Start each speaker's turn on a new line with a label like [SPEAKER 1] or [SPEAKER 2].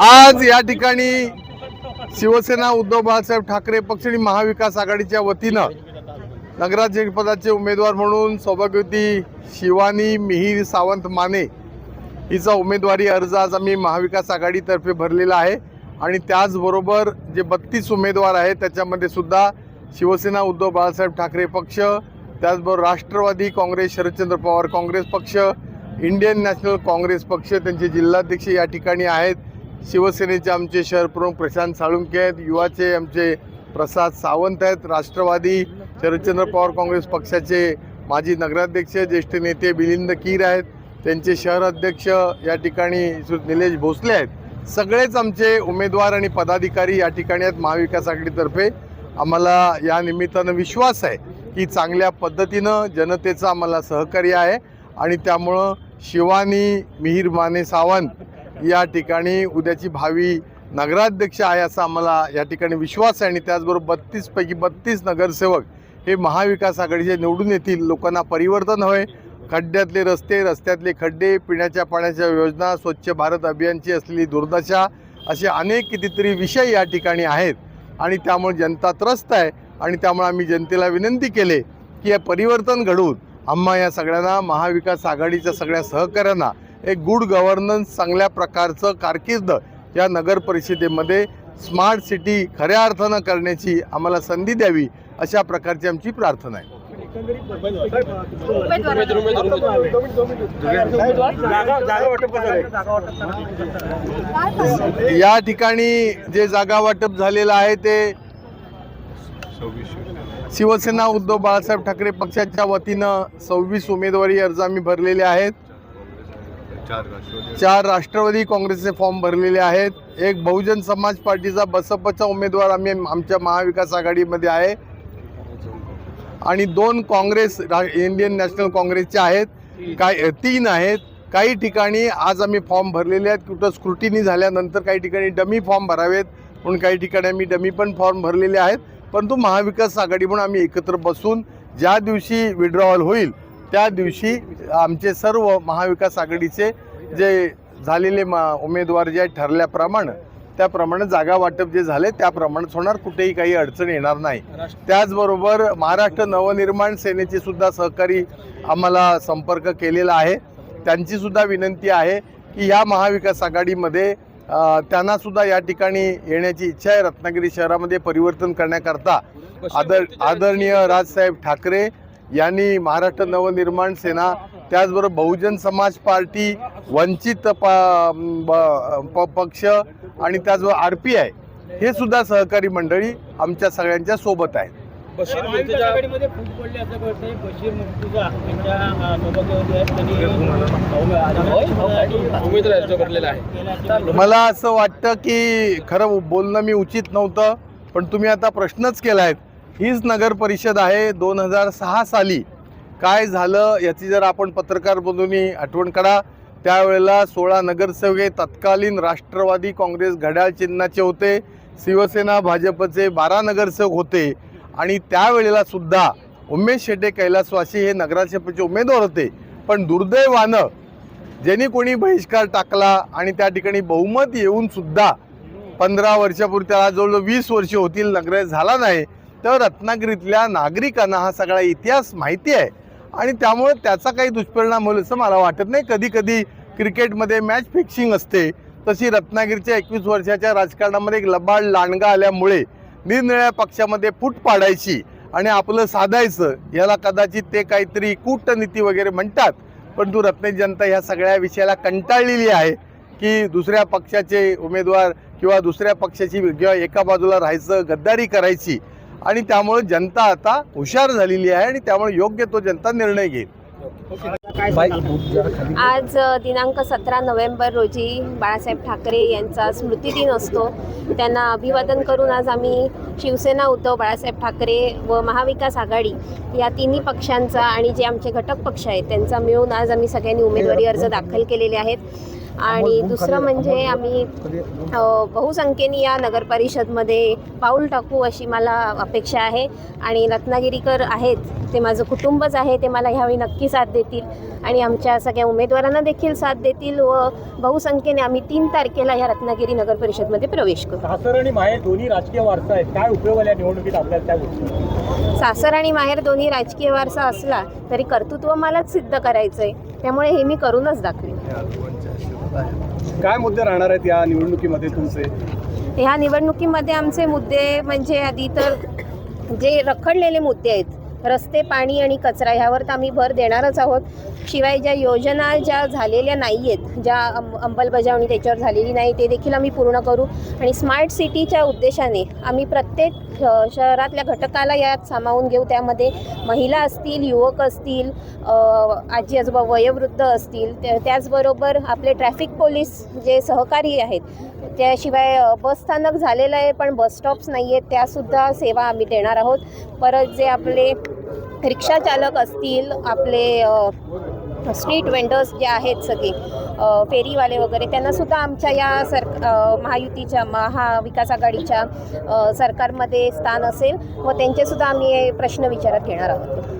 [SPEAKER 1] आज या ठिकाणी शिवसेना उद्धव बाळासाहेब ठाकरे पक्ष आणि महाविकास आघाडीच्या वतीनं नगराध्यक्षपदाचे उमेदवार म्हणून सौभाग्यवती शिवानी मिहीर सावंत माने हिचा उमेदवारी अर्ज आज आम्ही महाविकास आघाडीतर्फे भरलेला आहे. आणि त्याचबरोबर जे बत्तीस उमेदवार आहेत त्याच्यामध्ये सुद्धा शिवसेना उद्धव बाळासाहेब ठाकरे पक्ष त्याचबरोबर राष्ट्रवादी काँग्रेस शरदचंद्र पवार काँग्रेस पक्ष इंडियन नॅशनल काँग्रेस पक्ष त्यांचे जिल्हाध्यक्ष या ठिकाणी आहेत. शिवसेनेचे आमचे शहर प्रमुख प्रशांत साळुंके आहेत युवाचे आमचे प्रसाद सावंत आहेत राष्ट्रवादी शरदचंद्र पवार काँग्रेस पक्षाचे माजी नगराध्यक्ष ज्येष्ठ नेते मिलिंद कीर आहेत त्यांचे शहर अध्यक्ष या ठिकाणी निलेश भोसले आहेत. सगळेच आमचे उमेदवार आणि पदाधिकारी या ठिकाणी आहेत महाविकास आघाडीतर्फे. आम्हाला या निमित्तानं विश्वास आहे की चांगल्या पद्धतीनं जनतेचं आम्हाला सहकार्य आहे आणि त्यामुळं शिवानी मिहीर माने सावंत या ठिकाणी उद्याची भावी नगराध्यक्ष आहे असा आम्हाला या ठिकाणी विश्वास आहे. आणि त्याचबरोबर बत्तीसपैकी बत्तीस नगरसेवक हे महाविकास आघाडीचे निवडून येतील. लोकांना परिवर्तन हवे. खड्ड्यातले रस्ते रस्त्यातले खड्डे पिण्याच्या पाण्याच्या योजना स्वच्छ भारत अभियानची असलेली दुर्दशा असे अनेक कितीतरी विषय या ठिकाणी आहेत. आणि त्यामुळे जनता त्रस्त आहे. आणि त्यामुळे आम्ही जनतेला विनंती केले की हे परिवर्तन घडवून आम्हा या सगळ्यांना महाविकास आघाडीच्या सगळ्या सहकाऱ्यांना एक गुड गव्हर्नन्स चांगल्या प्रकारचं कारकीर्द या नगर परिषदेमध्ये स्मार्ट सिटी खऱ्या अर्थानं करण्याची आम्हाला संधी द्यावी अशा प्रकारची आमची प्रार्थना आहे. या ठिकाणी जे जागा वाटप झालेलं आहे ते शिवसेना उद्धव बाळासाहेब ठाकरे पक्षाच्या वतीनं सव्वीस उमेदवारी अर्ज आम्ही भरलेले आहेत. चार राष्ट्रवादी काँग्रेसचे फॉर्म भरलेले आहेत. एक बहुजन समाज पार्टीचा बसपचा उमेदवार आम्ही आमच्या महाविकास आघाडीमध्ये आहे. आणि दोन काँग्रेस इंडियन नॅशनल काँग्रेसचे आहेत. काय तीन आहेत. काही ठिकाणी आज आम्ही फॉर्म भरलेले आहेत. कुठं स्क्रुटिनी झाल्यानंतर काही ठिकाणी डमी फॉर्म भरावेत. म्हणून काही ठिकाणी आम्ही डमी पण फॉर्म भरलेले आहेत. परंतु महाविकास आघाडी म्हणून आम्ही एकत्र बसून ज्या दिवशी विड्रॉवल होईल त्या दिवशी आमचे सर्व महाविकास आघाडीचे जे झालेले मा उमेदवार जे आहेत ठरल्याप्रमाणे त्याप्रमाणे जागा वाटप जे झाले त्याप्रमाणेच होणार. कुठेही काही अडचण येणार नाही. त्याचबरोबर महाराष्ट्र नवनिर्माण सेनेचे सुद्धा सहकारी आम्हाला संपर्क केलेला आहे. त्यांची सुद्धा विनंती आहे की ह्या महाविकास आघाडीमध्ये त्यांना सुद्धा या ठिकाणी येण्याची इच्छा आहे. रत्नागिरी शहरामध्ये परिवर्तन करण्याकरता आदर आदरणीय राजसाहेब ठाकरे यांनी महाराष्ट्र नवनिर्माण सेना त्याचबरोबर बहुजन समाज पार्टी वंचित प ब- प- पक्ष आणि त्याचबरोबर आर पी आय हे सुद्धा सहकारी मंडळी आमच्या सगळ्यांच्या सोबत आहेत.
[SPEAKER 2] आहे.
[SPEAKER 1] मला असं वाटतं की खरं बोलणं मी उचित नव्हतं पण तुम्ही आता प्रश्नच केला आहे हीच नगर परिषद आहे. दोन हजार सहा साली काय झालं याची जर आपण पत्रकार बंधूंनी आठवण करा त्यावेळेला सोळा नगरसेवक हे तत्कालीन राष्ट्रवादी काँग्रेस घड्याळ चिन्हाचे होते. शिवसेना भाजपचे बारा नगरसेवक होते. आणि त्यावेळेला सुद्धा उमेश शेट्टे कैलासवासी हे नगराध्यक्षपचे उमेदवार होते. पण दुर्दैवानं ज्यांनी कोणी बहिष्कार टाकला आणि त्या ठिकाणी बहुमत येऊन सुद्धा पंधरा वर्षापूर्वी त्याला जवळजवळ वीस वर्ष होतील नगर झाला नाही. तर रत्नागिरीतल्या नागरिकांना हा सगळा इतिहास माहिती आहे. आणि त्यामुळे त्याचा काही दुष्परिणाम होईल असं मला वाटत नाही. कधी कधी क्रिकेटमध्ये मॅच फिक्सिंग असते. तशी रत्नागिरीच्या एकवीस वर्षाच्या राजकारणामध्ये एक लबाड लांडगा आल्यामुळे निरनिळ्या पक्षामध्ये फूट पाडायची आणि आपलं साधायचं याला कदाचित ते काहीतरी कूटनीती वगैरे म्हणतात. परंतु रत्नागिरी जनता ह्या सगळ्या विषयाला कंटाळलेली आहे की दुसऱ्या पक्षाचे उमेदवार किंवा दुसऱ्या पक्षाची किंवा एका बाजूला राहायचं गद्दारी करायची आणि त्यामुळे जनता आता हुशार झालेली आहे आणि त्यामुळे योग्य तो जनता निर्णय घेईल.
[SPEAKER 3] आज दिनांक सतरा नोव्हेंबर रोजी बाळासाहेब ठाकरे यांचा स्मृतिदिन असतो. त्यांना अभिवादन करून आज आम्ही शिवसेना उद्धव बाळासाहेब ठाकरे व महाविकास आघाडी या तिन्ही पक्षांचा आणि जे आमचे घटक पक्ष आहेत त्यांचा मिळून आज आम्ही सगळ्यांनी उमेदवारी अर्ज दाखल केलेले आहेत. आणि दुसरं म्हणजे आम्ही बहुसंख्येने या नगर परिषदमध्ये पाऊल टाकू अशी मला अपेक्षा आहे. आणि रत्नागिरीकर आहेत ते माझं कुटुंबच आहे ते मला ह्यावेळी नक्की साथ देतील. आणि आमच्या सगळ्या उमेदवारांना देखील साथ देतील व बहुसंख्येने आम्ही तीन तारखेला या रत्नागिरी नगर परिषदमध्ये प्रवेश करू.
[SPEAKER 4] सासर आणि माहेर दोन्ही राजकीय वारसा आहेत. काय उपयोग आला या निवडणुकीत आपल्याला त्या गोष्टी
[SPEAKER 3] सासर आणि माहेर दोन्ही राजकीय वारसा असला तरी कर्तृत्व मलाच सिद्ध करायचं आहे त्यामुळे हे मी करूनच दाखवेन.
[SPEAKER 2] काय मुद्दे राहणार आहेत या निवडणुकीमध्ये तुमचे?
[SPEAKER 3] ह्या निवडणुकीमध्ये आमचे मुद्दे म्हणजे आधी तर जे रखडलेले मुद्दे आहेत रस्ते पाणी आणि कचरा ह्यावर तर आम्ही भर देणारच आहोत. शिवाय ज्या योजना ज्या झालेल्या नाही आहेत ज्या अंम अंमलबजावणी त्याच्यावर झालेली नाही ते देखील आम्ही पूर्ण करू. आणि स्मार्ट सिटीच्या उद्देशाने आम्ही प्रत्येक शहरातल्या घटकाला यात सामावून घेऊ. त्यामध्ये महिला असतील युवक असतील आजी आजोबा वयोवृद्ध असतील त्या- त्याचबरोबर आपले ट्रॅफिक पोलीस जे सहकारी आहेत त्याशिवाय बसस्थानक झालेलं आहे पण बस स्टॉप्स नाही आहेत त्यासुद्धा सेवा आम्ही देणार आहोत. परत जे आपले रिक्षा चालक असतील आपले स्ट्रीट वेंडर्स जे आहेत सगळे फेरीवाले वगैरे त्यांनासुद्धा आमच्या या सर महायुतीच्या महाविकास आघाडीच्या सरकारमध्ये स्थान असेल व त्यांचेसुद्धा आम्ही हे प्रश्न विचारात घेणार आहोत.